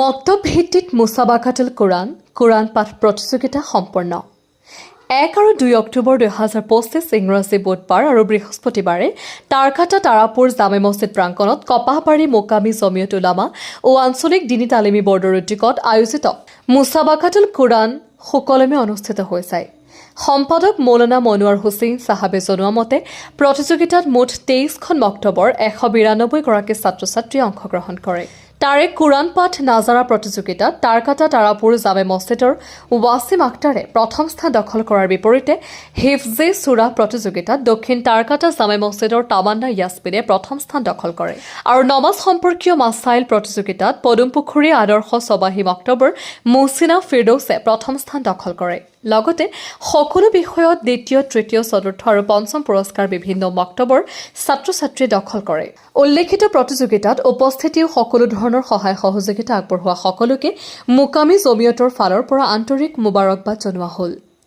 মক্তব ভিত্তিত মুছাবাকাতুল কোৰাণ কোৰাণ পাঠ প্ৰতিযোগিতা সম্পন্ন। এক আৰু দুই অক্টোবৰ দুহেজাৰ পঁচিছ ইংৰাজী বুধবাৰ আৰু বৃহস্পতিবাৰে টাৰকাটা তাৰাপুৰ জামে মছজিদ প্ৰাংগণত কপাহবাৰী মোকামি জমিয়ত উলামা ও আঞ্চলিক দিনী তালিমী বৰ্ডৰ উদ্যোগত আয়োজিত মুছাবাকাতুল কোৰাণ সুকলমে অনুষ্ঠিত হৈছে সম্পাদক মৌলানা মনোৱাৰ হুছেইন চাহাবে জনোৱা মতে প্ৰতিযোগিতাত মুঠ তেইছখন মক্তবৰ এশ বিৰানব্বৈগৰাকী ছাত্ৰ ছাত্ৰীয়ে অংশগ্ৰহণ কৰে। তাৰে কোৰাণ পাঠ নাজাৰা প্ৰতিযোগিতাত টাৰকাটা তাৰাপুৰ জামে মছজিদৰ ৱাছিম আখতাৰে প্ৰথম স্থান দখল কৰাৰ বিপৰীতে হিফজে চুৰা প্ৰতিযোগিতাত দক্ষিণ টাৰকাটা জামে মছজিদৰ তামান্না য়াছমিনে প্ৰথম স্থান দখল কৰে। আৰু নমাজ সম্পৰ্কীয় মাছাইল প্ৰতিযোগিতাত পদুমপুখুৰী আদৰ্শ চবাহী মক্তবৰ মুছিনা ফিৰদৌছে প্ৰথম স্থান দখল কৰে। লগতে সকলো বিষয়ত দ্বিতীয়, তৃতীয়, চতুৰ্থ আৰু পঞ্চম পুৰস্কাৰ বিভিন্ন মক্তবৰ ছাত্ৰ ছাত্ৰীয়ে দখল কৰে। উল্লেখিত প্ৰতিযোগিতাত উপস্থিতিও সকলো ধৰণৰ সহায় সহযোগিতা আগবঢ়োৱা সকলোকে মোকামী জমিয়তৰ ফালৰ পৰা আন্তৰিক মোবাৰকবাদ জনোৱা হ'ল।